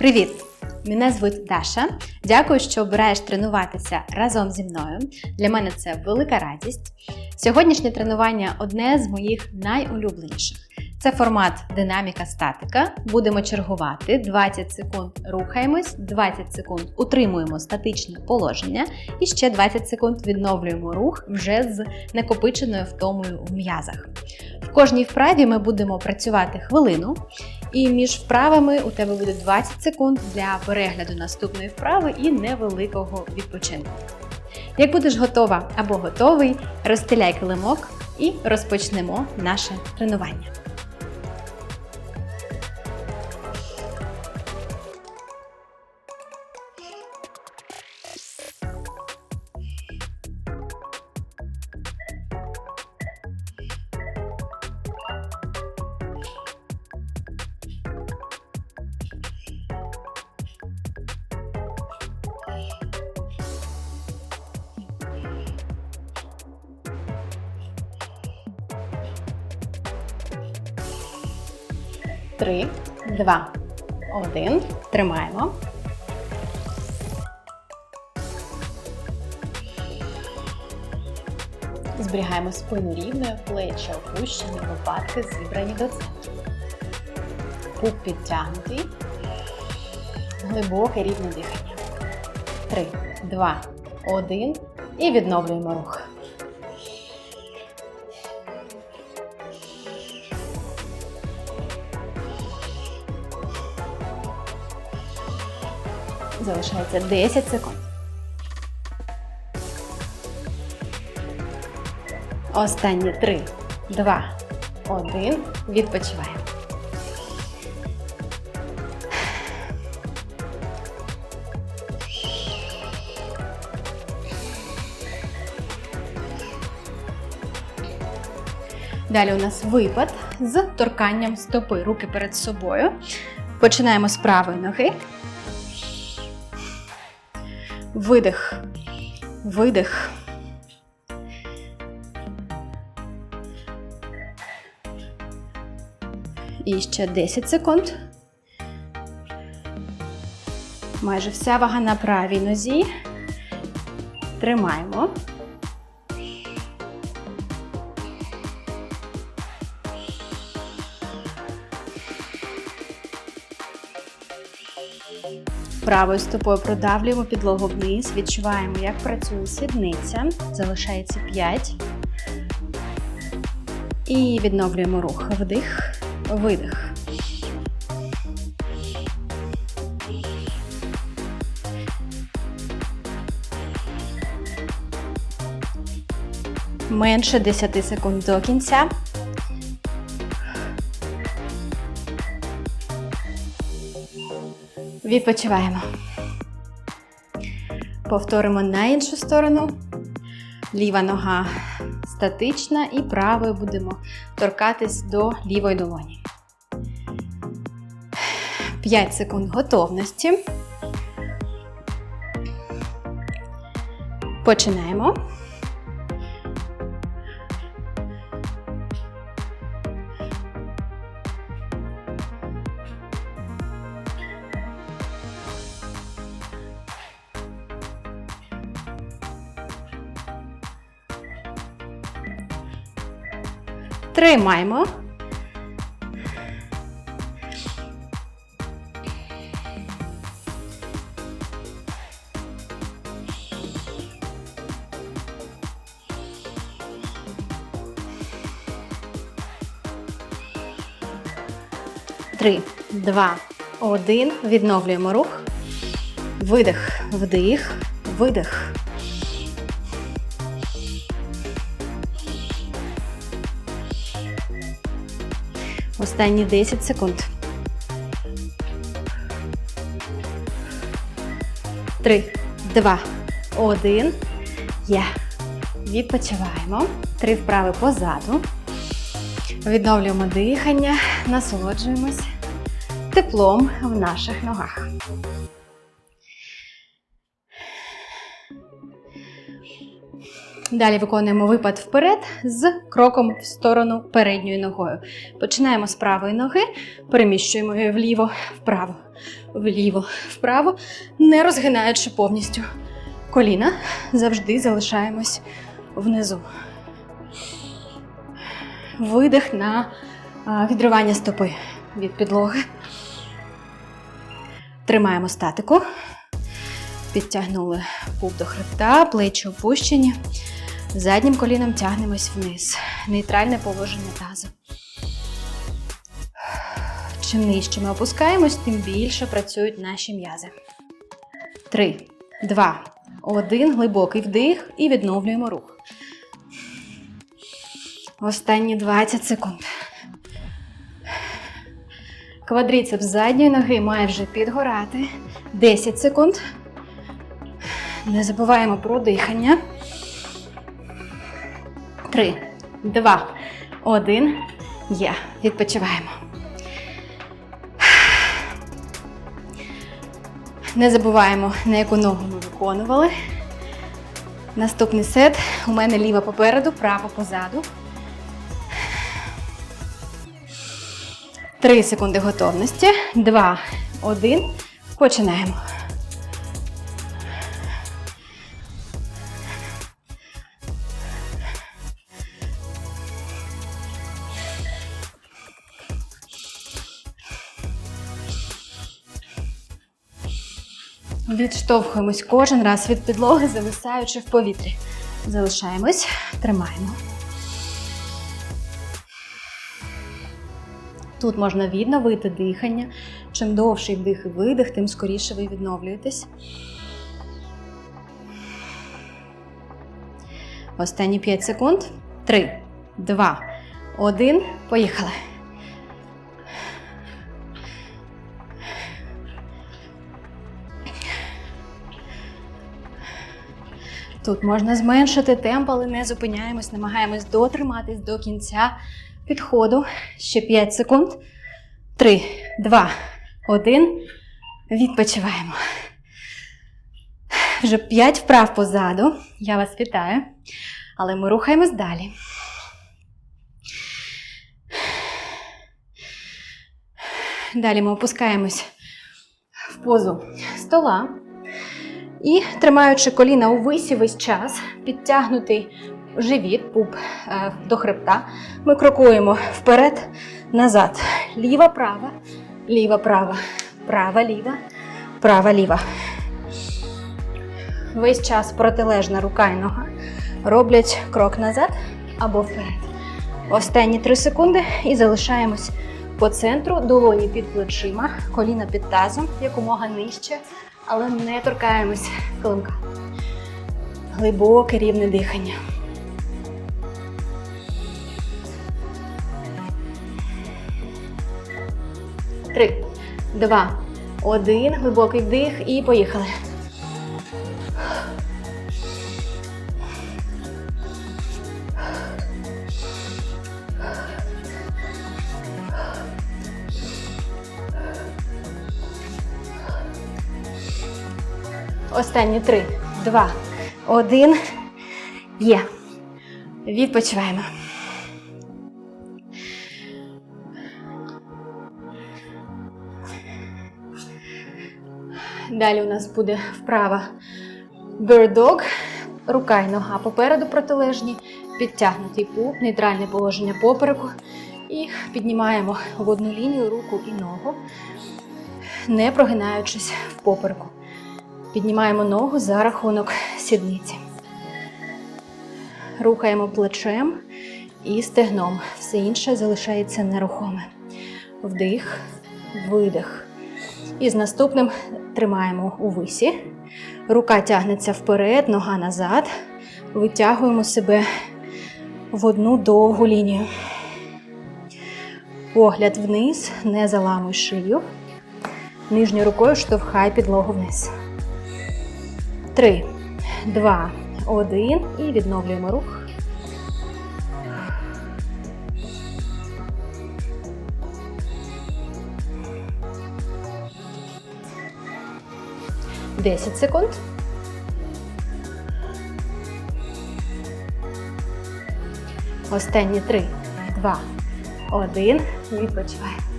Привіт! Мене звуть Даша. Дякую, що обираєш тренуватися разом зі мною. Для мене це велика радість. Сьогоднішнє тренування одне з моїх найулюбленіших. Це формат динаміка статика. Будемо чергувати 20 секунд рухаємось, 20 секунд утримуємо статичне положення і ще 20 секунд відновлюємо рух вже з накопиченою втомою в м'язах. В кожній вправі ми будемо працювати хвилину, і між вправами у тебе буде 20 секунд для перегляду наступної вправи і невеликого відпочинку. Як будеш готова або готовий, розстеляй килимок і розпочнемо наше тренування. Два, один. Тримаємо. Зберігаємо спину рівною, плечі опущені, лопатки зібрані до центру. Пуп підтягнутий. Глибоке рівне дихання. Три, два, один. І відновлюємо рух. Залишається 10 секунд. Останні 3, 2, 1. Відпочиваємо. Далі у нас випад з торканням стопи. Руки перед собою. Починаємо з правої ноги. Видих. Видих. І ще 10 секунд. Майже вся вага на правій нозі. Тримаємо. Правою стопою продавлюємо підлогу вниз, відчуваємо, як працює сідниця. Залишається 5. І відновлюємо рух. Вдих, видих. Менше 10 секунд до кінця. Відпочиваємо. Повторимо на іншу сторону. Ліва нога статична і правою будемо торкатись до лівої долоні. 5 секунд готовності. Починаємо. Тримаємо. Три, два, один. Відновлюємо рух. Видих, вдих, видих. Останні 10 секунд. Три, два, один. Є. Відпочиваємо. Три вправи позаду. Відновлюємо дихання, насолоджуємось теплом в наших ногах. Далі виконуємо випад вперед з кроком в сторону передньою ногою. Починаємо з правої ноги, переміщуємо її вліво, вправо, вліво, вправо, не розгинаючи повністю коліна, завжди залишаємось внизу. Видих на відривання стопи від підлоги. Тримаємо статику. Підтягнули пуп до хребта, плечі опущені. Заднім коліном тягнемось вниз. Нейтральне положення тазу. Чим нижче ми опускаємось, тим більше працюють наші м'язи. Три, два, один. Глибокий вдих і відновлюємо рух. Останні 20 секунд. Квадріцепс задньої ноги має вже підгорати. 10 секунд. Не забуваємо про дихання. Три, два, один. Є. Відпочиваємо. Не забуваємо, на яку ногу ми виконували. Наступний сет. У мене ліва попереду, права позаду. Три секунди готовності. Два, один. Починаємо. Відштовхуємось кожен раз від підлоги, зависаючи в повітрі. Залишаємось, тримаємо. Тут можна відновити дихання. Чим довший вдих і видих, тим скоріше ви відновлюєтесь. Останні 5 секунд. 3, 2, 1. Поїхали. Тут можна зменшити темп, але не зупиняємось, намагаємось дотриматись до кінця підходу. Ще 5 секунд. 3, 2, 1. Відпочиваємо. Вже 5 вправ позаду. Я вас вітаю. Але ми рухаємось далі. Далі ми опускаємось в позу стола. І тримаючи коліна у висі весь час, підтягнутий живіт, пуп е, до хребта, ми крокуємо вперед, назад. Ліва, права, ліва, права, права, ліва, права, ліва. Весь час протилежна рука і нога роблять крок назад або вперед. Останні 3 секунди і залишаємось по центру, долоні під плечима, коліна під тазом, якомога нижче, але не торкаємось килимка. Глибоке рівне дихання. Три, два, один. Глибокий вдих і поїхали. Останні три, два, один. Є. Відпочиваємо. Далі у нас буде вправа Bird Dog. Рука і нога попереду протилежні, підтягнутий пуп, нейтральне положення попереку. І піднімаємо в одну лінію руку і ногу, не прогинаючись в попереку. Піднімаємо ногу за рахунок сідниці. Рухаємо плечем і стегном. Все інше залишається нерухоме. Вдих, видих. І з наступним тримаємо у висі. Рука тягнеться вперед, нога назад. Витягуємо себе в одну довгу лінію. Погляд вниз, не заламуй шию. Нижньою рукою штовхай підлогу вниз. Три, два, один. І відновлюємо рух. Десять секунд. Останні три, два, один. Відпочивай.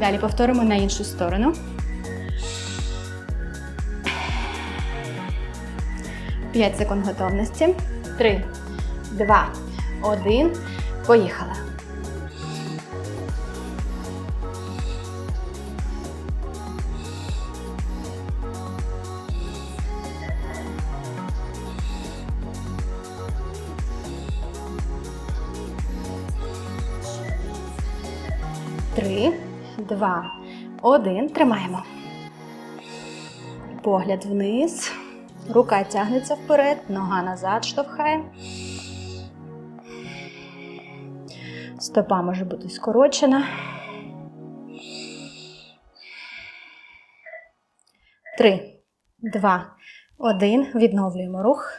Далі повторимо на іншу сторону. П'ять секунд готовності. Три, два, один. Поїхали. Три, два, один. Тримаємо. Погляд вниз. Рука тягнеться вперед, нога назад штовхає. Стопа може бути скорочена. Три, два, один. Відновлюємо рух.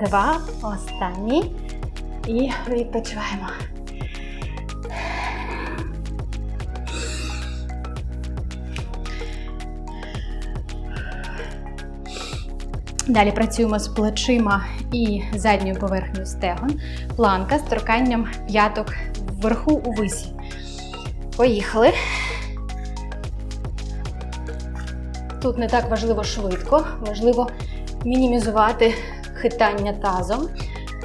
Два, останній. І відпочиваємо. Далі працюємо з плечима і задньою поверхнею стегон. Планка з торканням п'яток вверху у висі. Поїхали. Тут не так важливо швидко, важливо мінімізувати хитання тазом,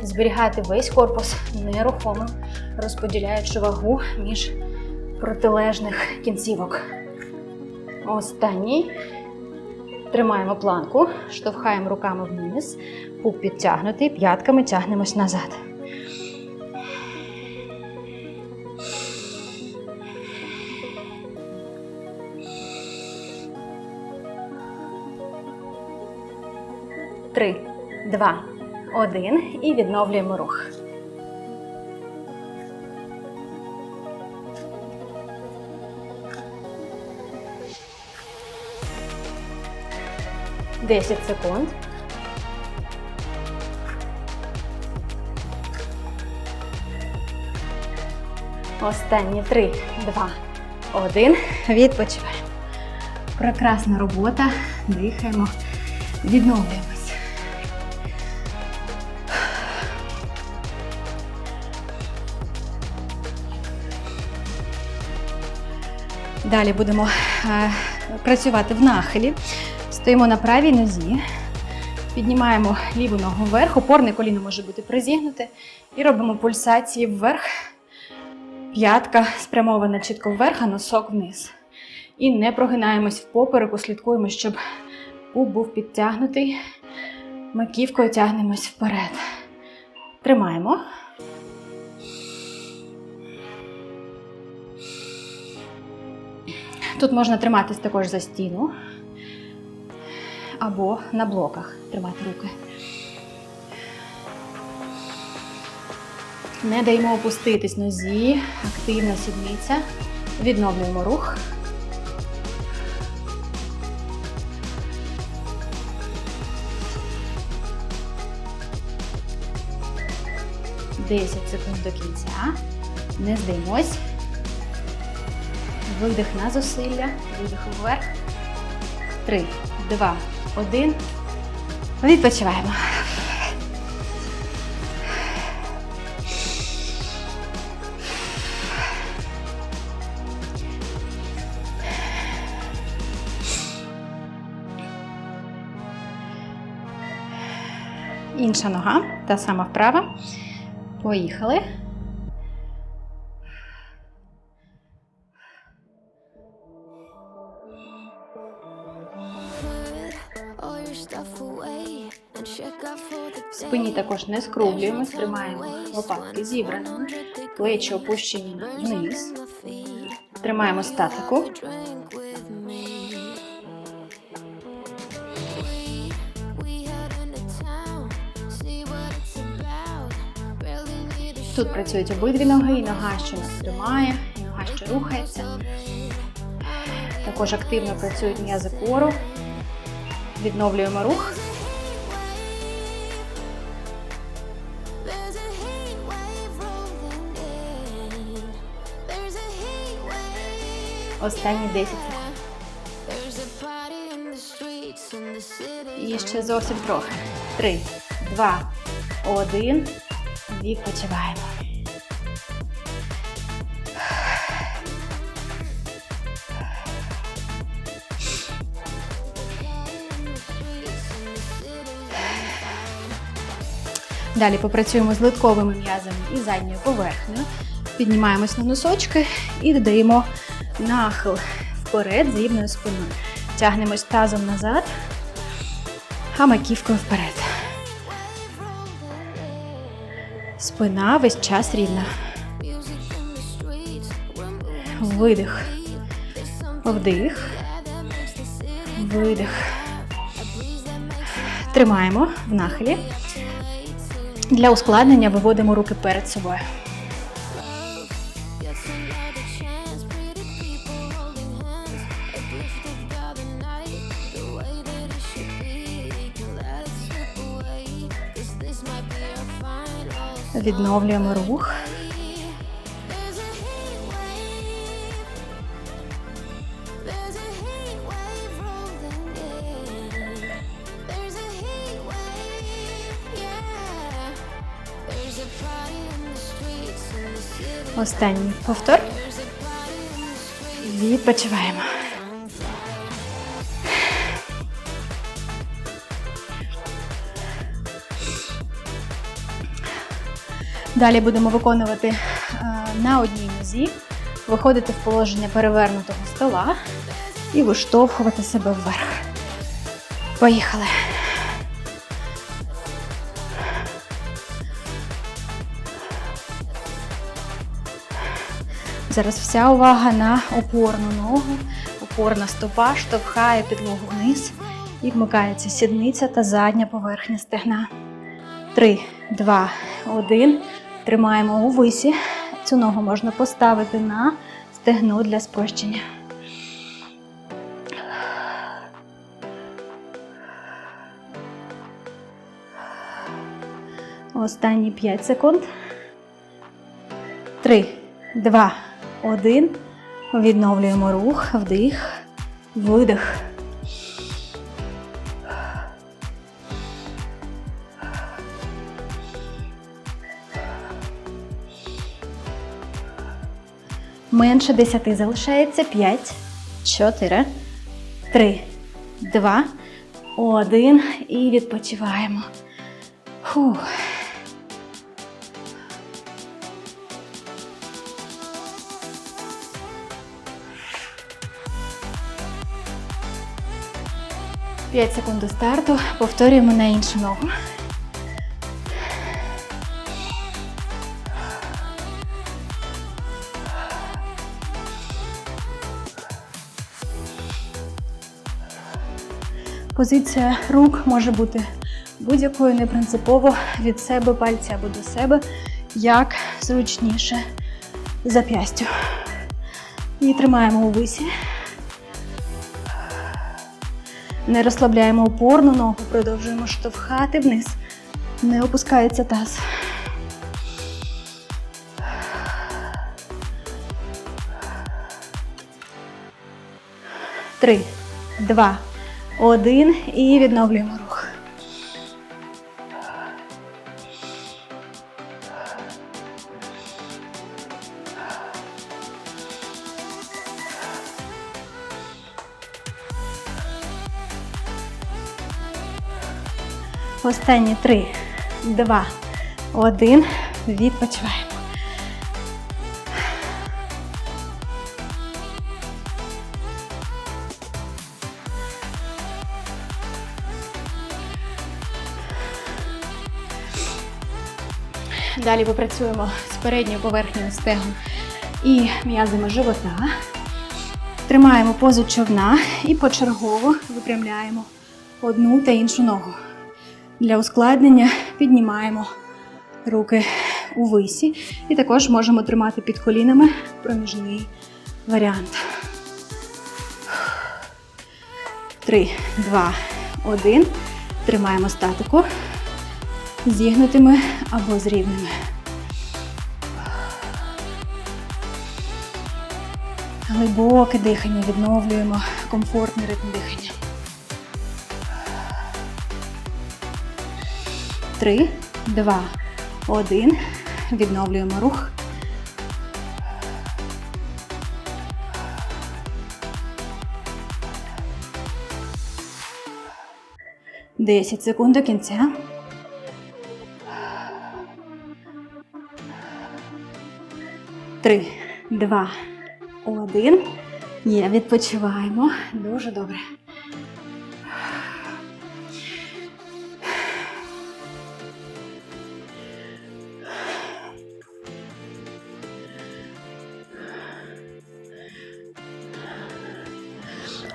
зберігати весь корпус нерухомим, розподіляючи вагу між протилежних кінцівок. Останній. Тримаємо планку, штовхаємо руками вниз, пуп підтягнутий, п'ятками тягнемось назад. Два, один і відновлюємо рух. Десять секунд. Останні три, два, один. Відпочиваємо. Прекрасна робота. Дихаємо, відновлюємось. Далі будемо е, працювати в нахилі. Стоїмо на правій нозі, піднімаємо ліву ногу вверх, опорне коліно може бути призігнуте. І робимо пульсації вверх. П'ятка спрямована чітко вверх, а носок вниз. І не прогинаємось в попереку, слідкуємо, щоб пуп був підтягнутий. Маківкою тягнемось вперед. Тримаємо. Тут можна триматись також за стіну або на блоках тримати руки. Не даємо опуститись нозі, активна сідниця. Відновлюємо рух. Десять секунд до кінця. Не здаймось. Видих на зусилля, видих вверх. Три, два, один. Відпочиваємо. Інша нога, та сама вправа. Поїхали. Також не скруглюємось, тримаємо лопатки зібраними, плечі опущені вниз. Тримаємо статику. Тут працюють обидві ноги, і нога, що нас тримає, і нога, що рухається. Також активно працюють м'язи кору. Відновлюємо рух. Останні 10 секунд. І ще зовсім трохи. Три, два, один. Відпочиваємо. Далі попрацюємо з литковими м'язами і задньою поверхнею. Піднімаємось на носочки і додаємо нахил вперед з рівною спиною. Тягнемось тазом назад, а маківкою вперед. Спина весь час рівна. Видих, вдих, видих. Тримаємо в нахилі. Для ускладнення виводимо руки перед собою. The city. Останній повтор. Відпочиваємо. Далі будемо виконувати е, на одній нозі, виходити в положення перевернутого стола і виштовхувати себе вверх. Поїхали. Зараз вся увага на опорну ногу. Опорна стопа штовхає підлогу вниз і вмикається сідниця та задня поверхня стегна. Три, два, один. Тримаємо у висі. Цю ногу можна поставити на стегно для спрощення. Останні 5 секунд. Три, два, один. Відновлюємо рух, вдих, видих. Менше 10 залишається. 5, 4, 3, 2, 1. І відпочиваємо. Фух. П'ять секунд до старту. Повторюємо на іншу ногу. Позиція рук може бути будь-якою не принципово від себе пальці або до себе, як зручніше зап'ястю. І тримаємо у висі. Не розслабляємо опорну ногу, продовжуємо штовхати вниз. Не опускається таз. Три, два, один і відновлюємо рух. Останні три, два, один. Відпочиваємо. Далі попрацюємо з передньою поверхнею стегон і м'язами живота. Тримаємо позу човна і почергово випрямляємо одну та іншу ногу. Для ускладнення піднімаємо руки у висі і також можемо тримати під колінами проміжний варіант. Три, два, один. Тримаємо статику. Зігнутими або з рівними. Глибоке дихання, відновлюємо комфортний ритм дихання. Три, два, один. Відновлюємо рух. Десять секунд до кінця. Три, два, один. Є, відпочиваємо. Дуже добре.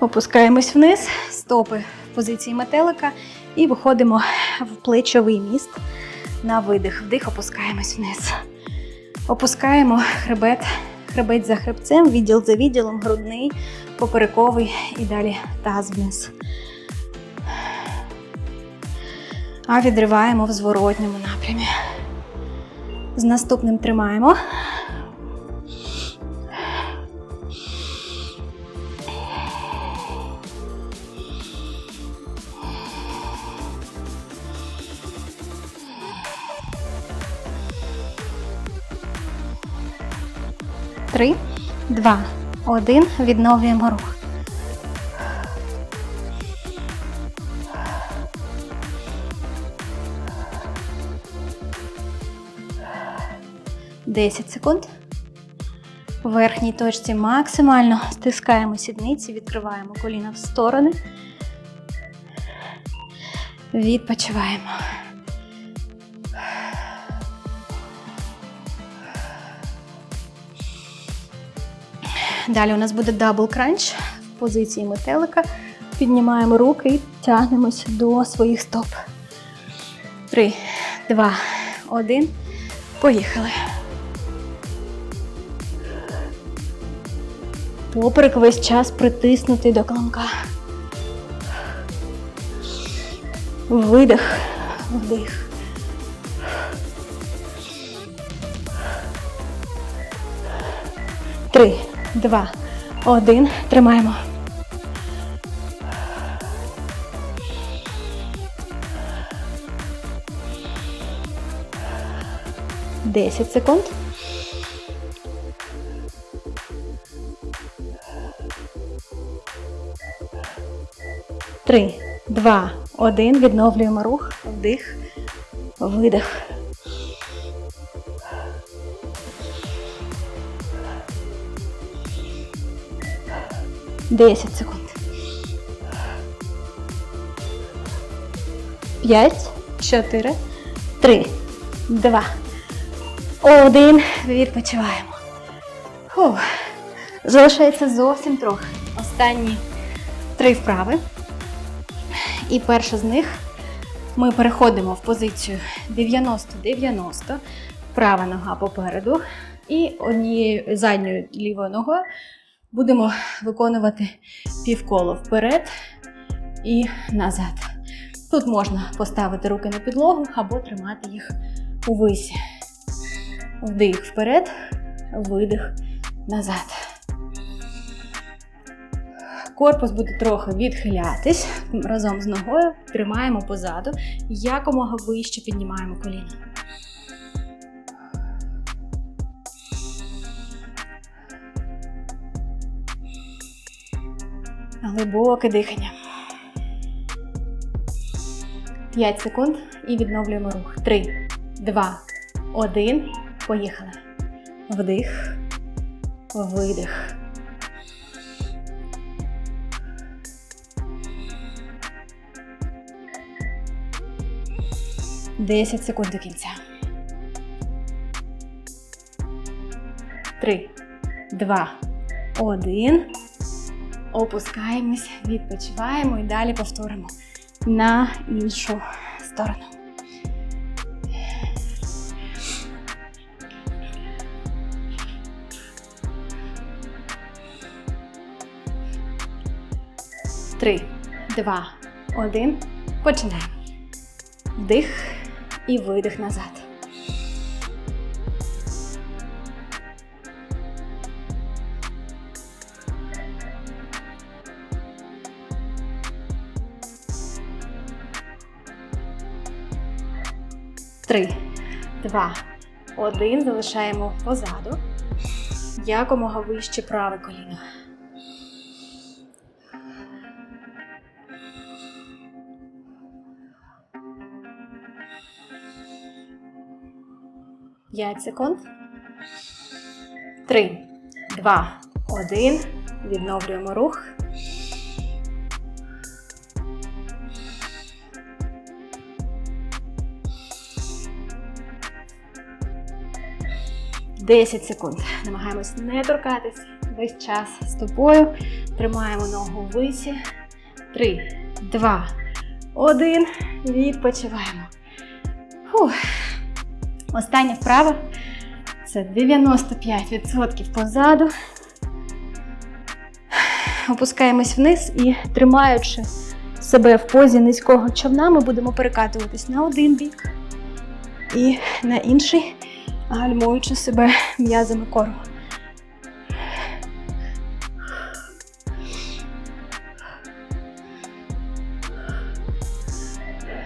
Опускаємось вниз, стопи в позиції метелика і виходимо в плечовий міст на видих. Вдих, опускаємось вниз. Опускаємо хребет, хребет за хребцем, відділ за відділом, грудний, поперековий і далі таз вниз. А відриваємо в зворотньому напрямі. З наступним тримаємо. Два, один. Відновлюємо рух. Десять секунд. В верхній точці максимально стискаємо сідниці, відкриваємо коліна в сторони. Відпочиваємо. Далі у нас буде дабл кранч в позиції метелика. Піднімаємо руки і тягнемось до своїх стоп. Три, два, один. Поїхали. Поперек весь час притиснутий до кламка. Видих, вдих. Три, два, один. Тримаємо. Десять секунд. Три, два, один. Відновлюємо рух. Вдих, видих. Десять секунд. П'ять, чотири, три, два, один. Відпочиваємо. Фух. Залишається зовсім трохи. Останні три вправи. І перша з них ми переходимо в позицію 90-90, права нога попереду. І однією задньою лівою ногою будемо виконувати півколо вперед і назад. Тут можна поставити руки на підлогу або тримати їх у висі. Вдих вперед, видих назад. Корпус буде трохи відхилятись разом з ногою, тримаємо позаду, якомога вище піднімаємо коліна. Глибоке дихання. 5 секунд і відновлюємо рух. 3, 2, 1. Поїхали. Вдих, видих. Десять секунд до кінця. Три, два, один. Опускаємось, відпочиваємо і далі повторимо на іншу сторону. Три, два, один. Починаємо. Вдих і видих назад. Три, два, один. Залишаємо позаду. Якомога вище праве коліно. П'ять секунд. Три, два, один. Відновлюємо рух. Десять секунд. Намагаємось не торкатись весь час стопою. Тримаємо ногу в висі. Три, два, один. Відпочиваємо. Фух. Остання вправа це 95% позаду. Опускаємось вниз і тримаючи себе в позі низького човна, ми будемо перекатуватись на один бік і на інший, гальмуючи себе м'язами кору.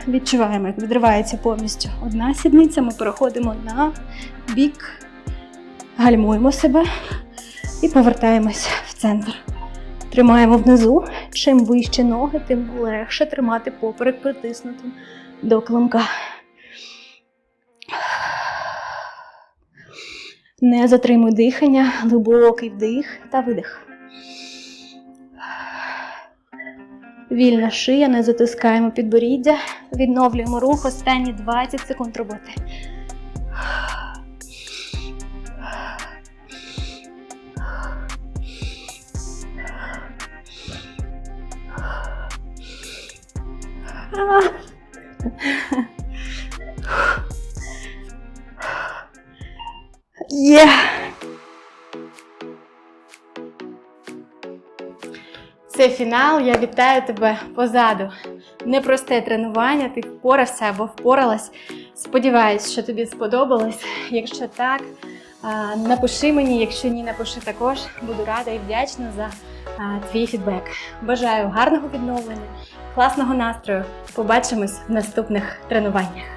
Відчуваємо, як відривається повністю одна сідниця. Ми переходимо на бік, гальмуємо себе і повертаємось в центр. Тримаємо внизу. Чим вище ноги, тим легше тримати поперек притиснутим до клинка. Не затримуй дихання, глибокий вдих та видих. Вільна шия, не затискаємо підборіддя, відновлюємо рух останні 20 секунд роботи. Є! Це фінал. Я вітаю тебе позаду. Непросте тренування, ти впорався або впоралась. Сподіваюсь, що тобі сподобалось. Якщо так, напиши мені, якщо ні, напиши також. Буду рада і вдячна за твій фідбек. Бажаю гарного відновлення, класного настрою. Побачимось в наступних тренуваннях.